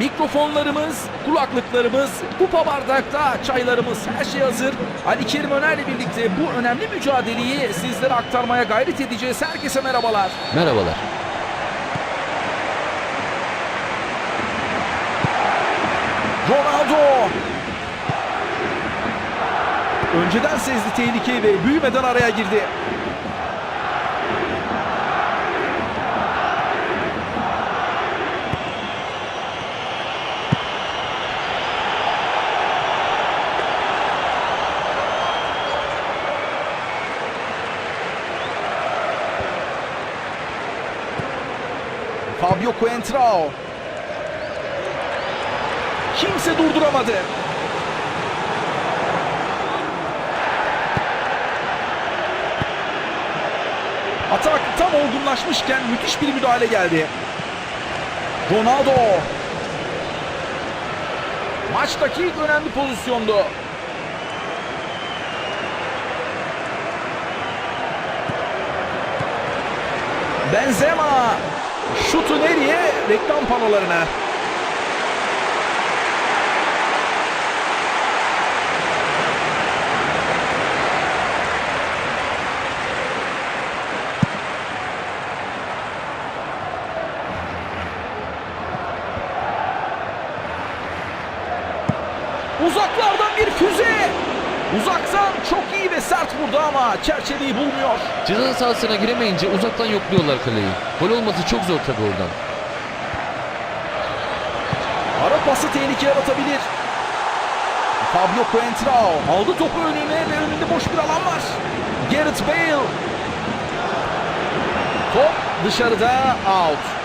Mikrofonlarımız, kulaklıklarımız, kupa bardakta çaylarımız her şey hazır. Ali Kerim Öner'le birlikte bu önemli mücadeleyi sizlere aktarmaya gayret edeceğiz. Herkese merhabalar. Merhabalar. Ronaldo. Önceden sezdi tehlikeyi ve büyümeden araya girdi. Fabio Coentrao. Kimse durduramadı. Atak tam olgunlaşmışken müthiş bir müdahale geldi. Ronaldo. Maçtaki ilk önemli pozisyondu. Benzema. Şutu nereye? Reklam panolarına. Uzaklardan bir füze. Uzaktan çok iyi ve sert vurdu ama çerçeveyi bulmuyor. Ceza sahasına giremeyince uzaktan yokluyorlar kaleyi. Gol olması çok zor tabii oradan. Ara pası tehlike yaratabilir. Fabio Coentrao aldı topu önüne ve önünde boş bir alan var. Gareth Bale. Top dışarıda out.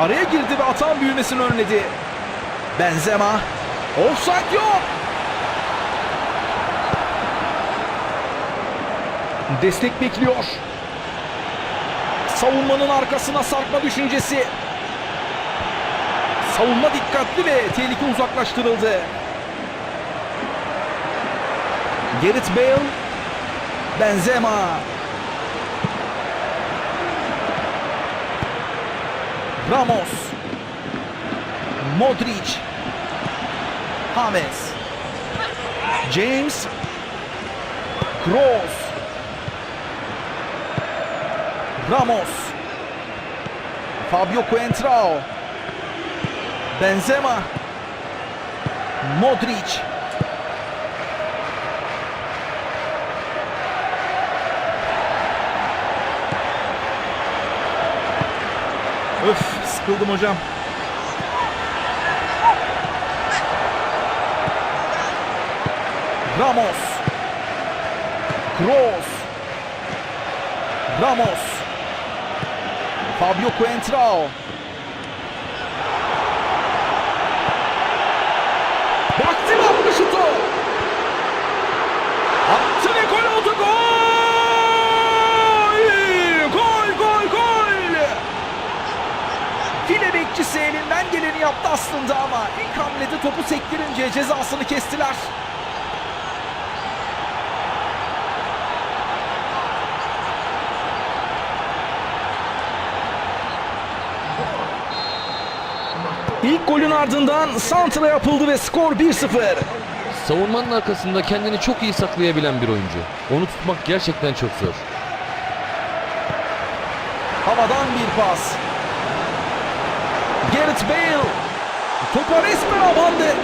Araya girdi ve atan büyümesini önledi. Benzema. Offside yok. Destek bekliyor. Savunmanın arkasına sarkma düşüncesi. Savunma dikkatli ve tehlike uzaklaştırıldı. Gareth Bale, Benzema. Ramos. Modric. James. James. Ramos. Fabio Coentrao. Benzema. Modric. Sıkıldım hocam. Ramos. Kroos. Ramos. Fabio Coentrao. Bekçisi elinden geleni yaptı aslında ama ilk hamlede topu sektirince cezasını kestiler. İlk golün ardından santra yapıldı ve skor 1-0. Savunmanın arkasında kendini çok iyi saklayabilen bir oyuncu. Onu tutmak gerçekten çok zor. Havadan bir pas. Gareth Bale topa resmen abandı.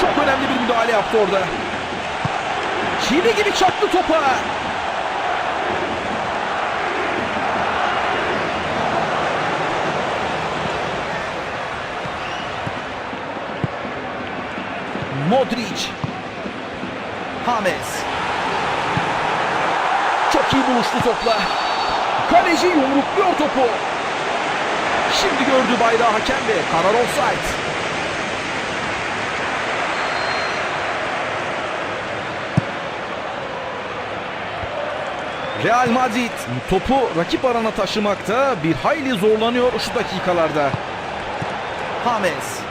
Çok önemli bir müdahale yaptı orada. Çivi gibi çaktı topa. Modric. James. Çok iyi buluştu topla. Kaleci yumrukluyor topu. Şimdi gördü bayrağı hakem ve karar offside. Real Madrid topu rakip arana taşımakta bir hayli zorlanıyor şu dakikalarda. James.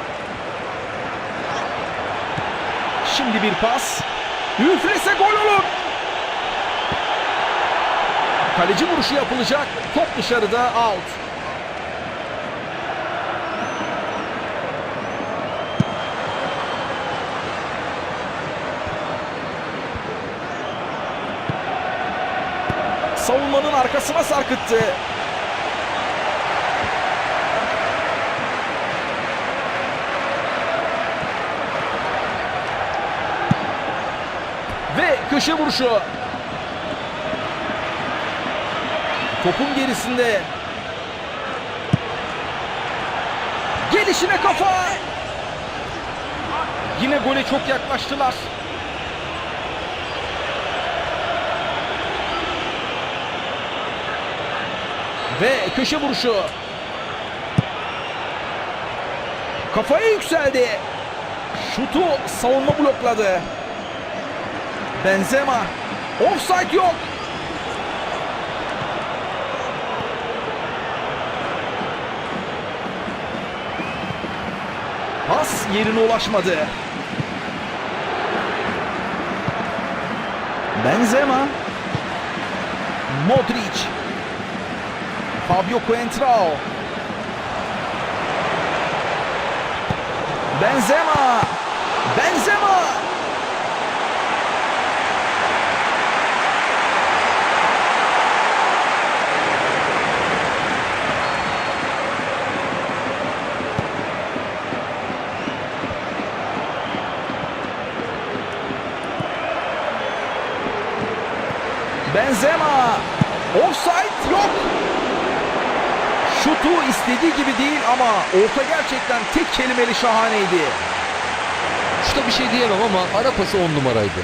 Şimdi bir pas. Üflese gol olur. Kaleci vuruşu yapılacak. Top dışarıda out. Savunmanın arkasına sarkıttı. Ve köşe vuruşu. Topun gerisinde. Gelişine kafa. Yine gole çok yaklaştılar. Ve köşe vuruşu. Kafaya yükseldi. Şutu savunma blokladı. Benzema. Offside yok. Pas yerine ulaşmadı. Benzema. Modric. Fabio Coentrao. Benzema. Benzema. Benzema. Offside yok. Şutu istediği gibi değil ama orta gerçekten tek kelimeli şahaneydi. Şurada bir şey diyemem ama ara pası 10 numaraydı.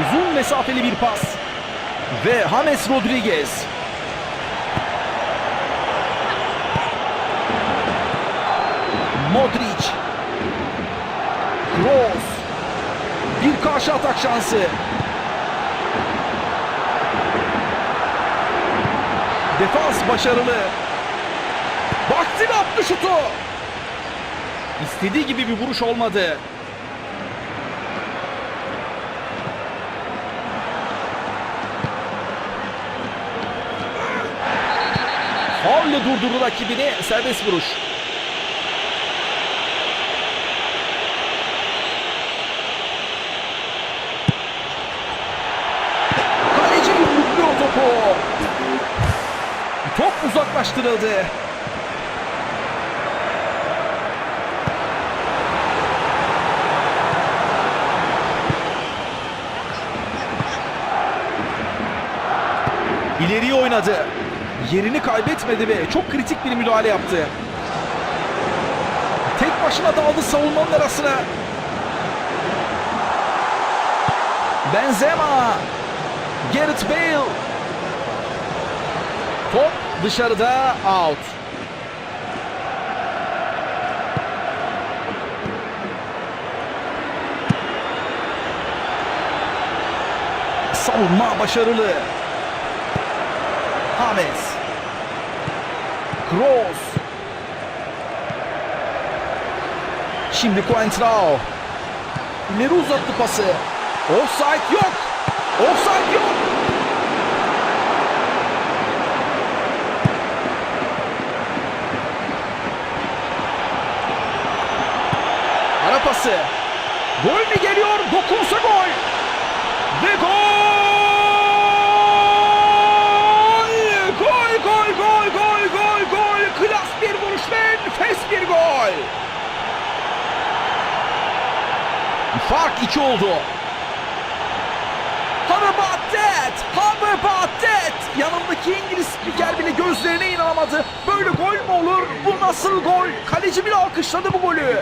Uzun mesafeli bir pas. Ve James Rodriguez. Modric. Kroos. Bir karşı atak şansı. Defans başarılı. Baktı attı şutu. İstediği gibi bir vuruş olmadı. Faulle durdurdu rakibini serbest vuruş. Kaleci yumrukluyor topu. Top uzaklaştırıldı. İleriye oynadı. Yerini kaybetmedi ve çok kritik bir müdahale yaptı. Tek başına daldı savunmanın arasına. Benzema. Gareth Bale. Top dışarıda out. Savunma başarılı. James. Kroos. Şimdi Coentrao. İleri uzattı pası. Offside yok. Offside yok. Ara pası. Gol mü geliyor? Dokunsa gol. Ve gol! Gol, gol, gol, gol, gol, gol! Klas bir vuruş ve enfes bir gol! Fark iki oldu. How about that? How about that? Yanındaki İngiliz spiker bile gözlerine inanamadı. Böyle gol mü olur? Bu nasıl gol? Kaleci bile alkışladı bu golü.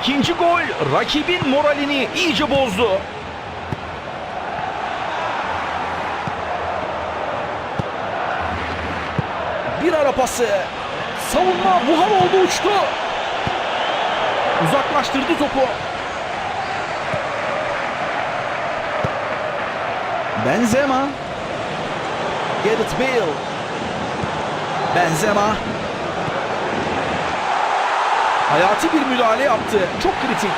İkinci gol rakibin moralini iyice bozdu. Bir ara pası. Savunma buhar oldu uçtu. Uzaklaştırdı topu. Benzema. Gareth Bale. Benzema. Hayati bir müdahale yaptı. Çok kritik.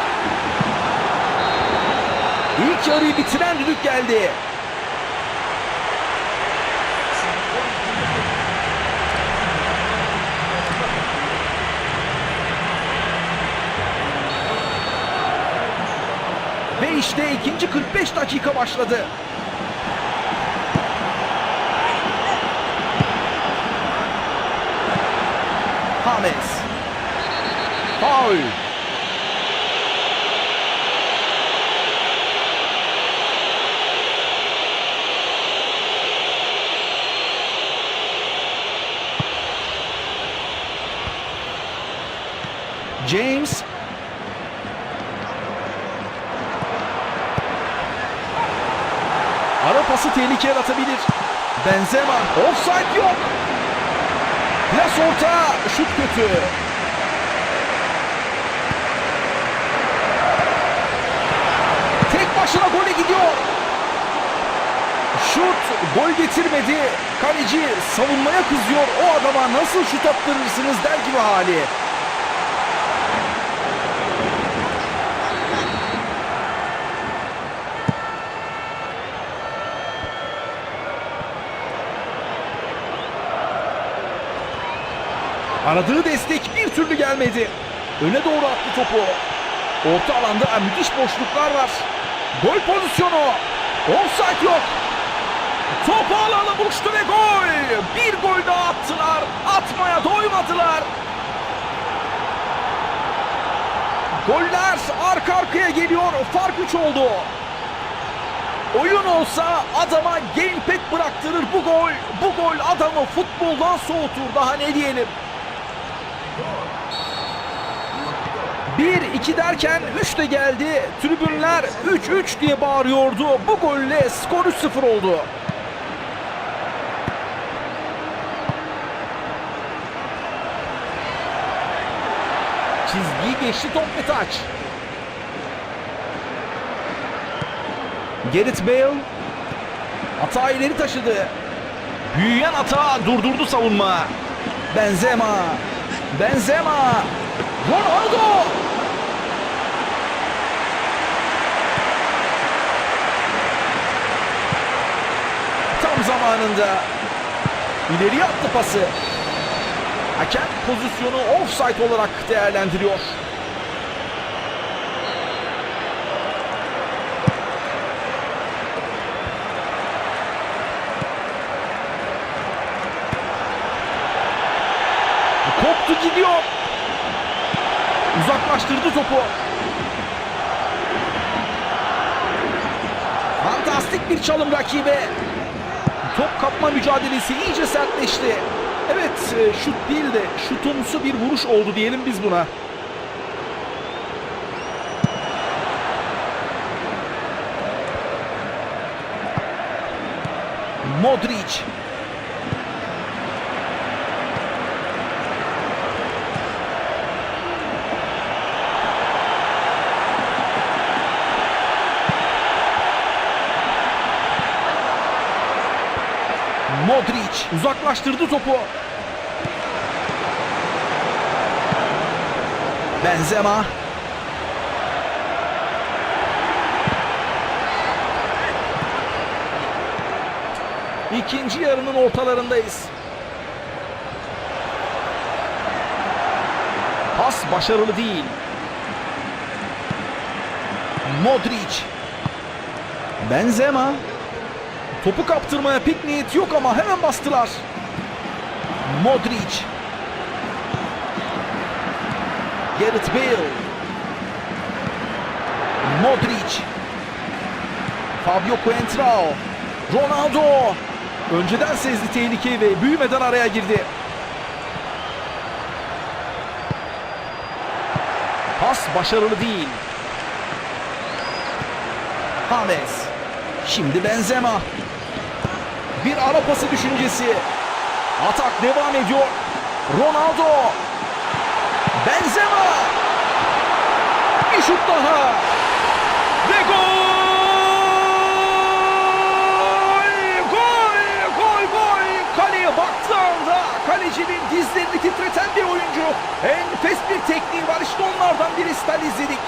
İlk yarıyı bitiren düdük geldi. Ve işte ikinci 45 dakika başladı. James. Faul. James. Ara pası tehlikeye atabilir. Benzema. Offside yok. Plas orta. Şut kötü. Tek başına gole gidiyor. Şut gol getirmedi. Kaleci savunmaya kızıyor. O adama nasıl şut attırırsınız der gibi hali. Aradığı destek bir türlü gelmedi. Öne doğru attı topu. Orta alanda müthiş boşluklar var. Gol pozisyonu. Offside yok. Topu alana buluştu ve gol. Bir gol daha attılar. Atmaya doymadılar. Goller arka arkaya geliyor. Fark 3 oldu. Oyun olsa adama gamepad bıraktırır bu gol. Bu gol adamı futboldan soğutur. Daha ne diyelim. 1-2 derken 3 de geldi. Tribünler 3-3 diye bağırıyordu. Bu golle skor 3-0 oldu. Çizgiyi geçti top ve taç. Gareth Bale hata ileri taşıdı. Büyüyen hata durdurdu savunma. Benzema. Benzema. Ronaldo. Tam zamanında ileri attı pası. Hakem pozisyonu offside olarak değerlendiriyor. Koptu gidiyor. Uzaklaştırdı topu. Fantastik bir çalım rakibe. Top kapma mücadelesi iyice sertleşti. Evet e, şut değil de şutumsu bir vuruş oldu diyelim biz buna. Modric. Modric uzaklaştırdı topu. Benzema. İkinci yarının ortalarındayız. Pas başarılı değil. Modric. Benzema. Topu kaptırmaya pek niyet yok ama hemen bastılar. Modric. Gareth Bale. Modric. Fabio Coentrao. Ronaldo. Önceden sezdi tehlikeyi ve büyümeden araya girdi. Pas başarılı değil. James. Şimdi Benzema. Bir ara pası düşüncesi. Atak devam ediyor. Ronaldo. Benzema. Bir şut daha. Ve gol! Gol! Gol! Gol! Kaleye baktığı kalecinin dizlerini titreten bir oyuncu. Enfes bir tekniği var. İşte onlardan bir istal izledik.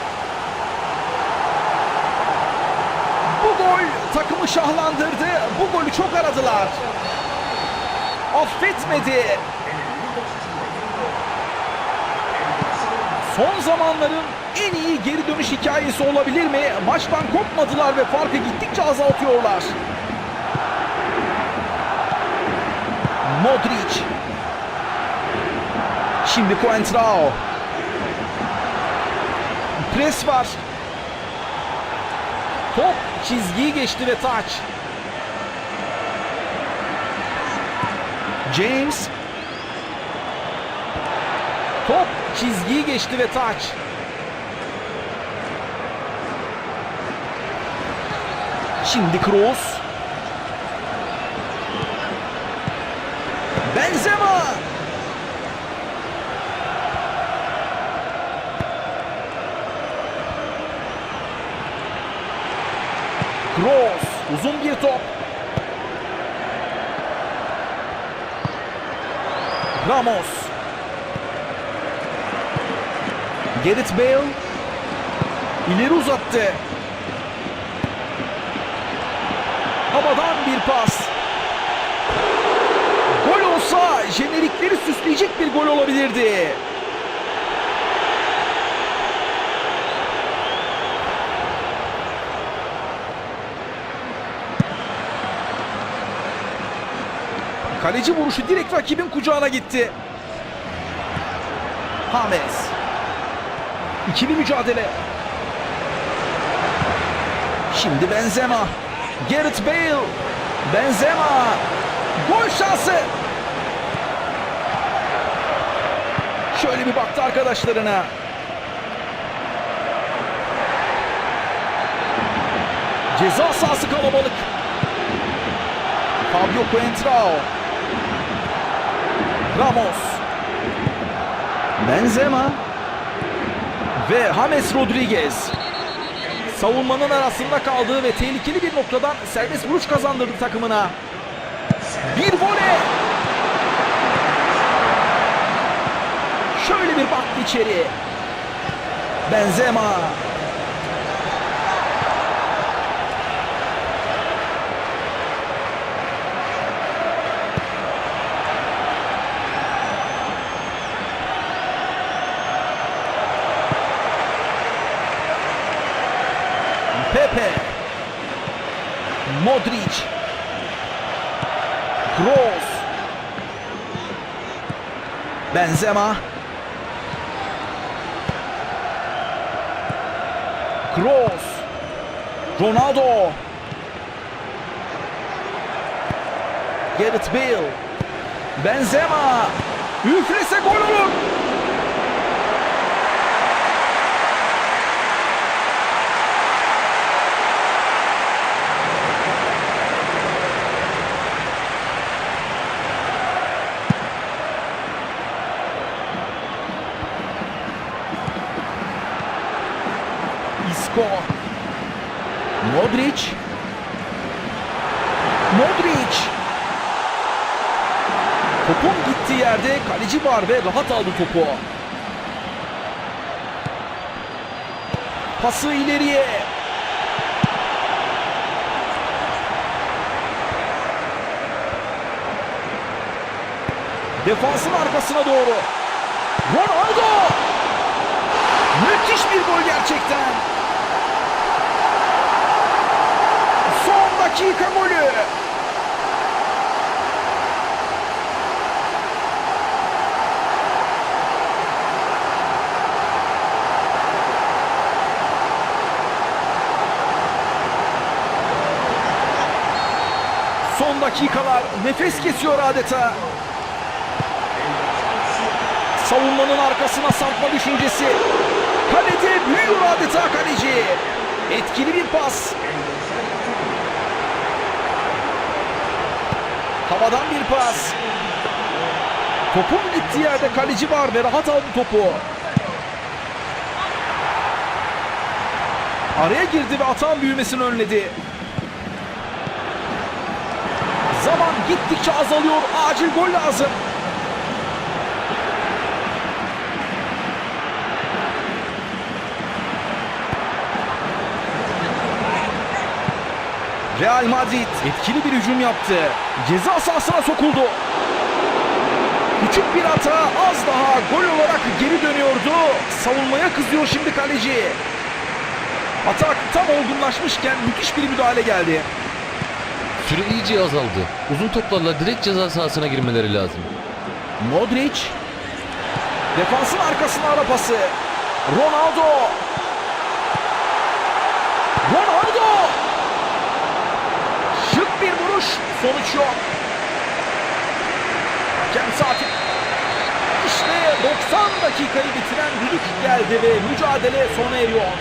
Bu gol takımı şahlandırdı. Bu golü çok aradılar. Affetmedi. Son zamanların en iyi geri dönüş hikayesi olabilir mi? Maçtan kopmadılar ve farkı gittikçe azaltıyorlar. Modric. Şimdi Coentrao. Pres var. Top çizgiyi geçti ve taç. James. Top çizgiyi geçti ve taç. Şimdi Kroos. Benzema. Kroos. Uzun bir top. Ramos. Gareth Bale ileri uzattı. Havadan bir pas. Gol olsa jenerikleri süsleyecek bir gol olabilirdi. Kaleci vuruşu direkt rakibin kucağına gitti. James. İkili mücadele. Şimdi Benzema. Gareth Bale. Benzema. Gol şansı. Şöyle bir baktı arkadaşlarına. Ceza sahası kalabalık. Fabio Coentrao. Ramos. Benzema ve James Rodriguez. Savunmanın arasında kaldığı ve tehlikeli bir noktadan serbest vuruş kazandırdı takımına. Bir voley. Şöyle bir baktı içeri. Benzema. Modric. Kroos. Benzema. Kroos. Ronaldo. Gareth Bale. Benzema. Üflese gol olur. Isco. Modric. Modric. Topun gittiği yerde kaleci var ve rahat aldı topu. Pası ileriye. Defansın arkasına doğru. Ronaldo! Müthiş bir gol gerçekten. Son dakika golü. Son dakikalar nefes kesiyor adeta. Savunmanın arkasına sarkma düşüncesi. Kalede büyüyor adeta kaleci. Etkili bir pas. Havadan bir pas. Topun gittiği yerde kaleci var ve rahat aldı topu. Araya girdi ve atan büyümesini önledi. Zaman gittikçe azalıyor. Acil gol lazım. Real Madrid etkili bir hücum yaptı. Ceza sahasına sokuldu. Küçük bir hata az daha gol olarak geri dönüyordu. Savunmaya kızıyor şimdi kaleci. Atak tam olgunlaşmışken müthiş bir müdahale geldi. Süre iyice azaldı. Uzun toplarla direkt ceza sahasına girmeleri lazım. Modric. Defansın arkasına ara pası. Ronaldo. Ronaldo. Şık bir vuruş. Sonuç yok. Hakem saati. İşte 90 dakikayı bitiren düdük geldi ve mücadele sona eriyor.